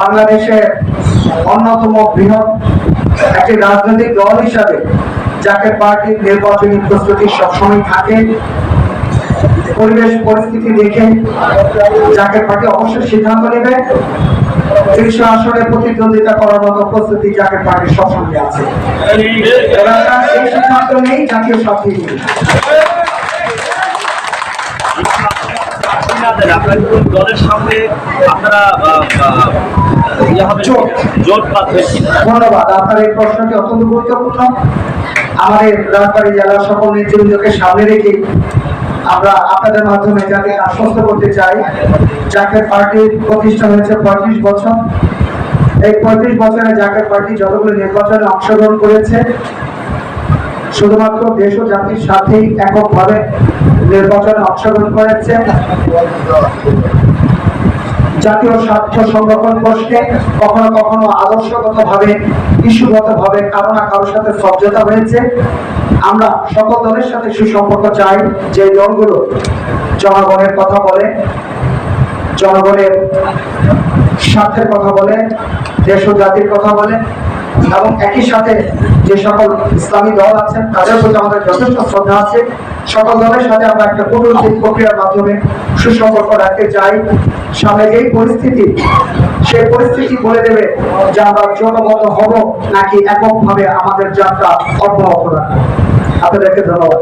বাংলাদেশের অন্যতম বৃহৎ একটি রাজনৈতিক দল হিসাবে যাকে পার্টির নির্বাচনী প্রস্তুতি সবসময় থাকে, পরিবেশ, পরিস্থিতি দেখে যাকে পার্টি অবশ্যই সিদ্ধান্ত নেবে। তিরিশশো আসনে প্রতিদ্বন্দ্বিতা করার মতো প্রস্তুতি সবসময় আছে এই সিদ্ধান্ত নেই জাতীয় স্বার্থে দলের সামনে আপনারা ধন্যবাদ। আপনার এই প্রশ্নটি অত্যন্ত গুরুত্বপূর্ণ। আমাদের রাজবাড়ী জেলার সকল নেতৃবৃন্দকে সামনে রেখে আমরা আপনাদের মাধ্যমে যাকে আশ্বস্ত করতে চাই যাকে পার্টির প্রতিষ্ঠা হয়েছে পঁয়ত্রিশ বছর। এই পঁয়ত্রিশ বছরে জাকের পার্টি যতগুলো নির্বাচনে অংশগ্রহণ করেছে, শুধুমাত্র দেশ ও জাতির সাথেই এককভাবে নির্বাচনে অংশগ্রহণ করেছে। জাতীয় স্বার্থ সংরক্ষণ প্রশ্নে কখনো কখনো আদর্শগত ভাবে ইস্যুগত ভাবে কারও না কারোর সাথে সজ্জতা হয়েছে আমরা সকল দলের সাথে সুসম্পর্ক চাই। যে দলগুলো জনগণের কথা বলে, জনগণের স্বার্থের কথা বলে, দেশ ও জাতির কথা বলে এবং একই সাথে যে সকল ইসলামী দল আছেন, তাদের প্রতি আমাদের যথেষ্ট শ্রদ্ধা আছে। সকল দলের সাথে আমরা একটা কূটনৈতিক প্রক্রিয়ার মাধ্যমে সুসম্পর্ক রাখতে চাই। সামনে যেই পরিস্থিতি, সেই পরিস্থিতি বলে দেবে যে আমরা জনগত হব নাকি এককভাবে আমাদের যাত্রা অব্যাহত রাখব। আপনাদেরকে ধন্যবাদ।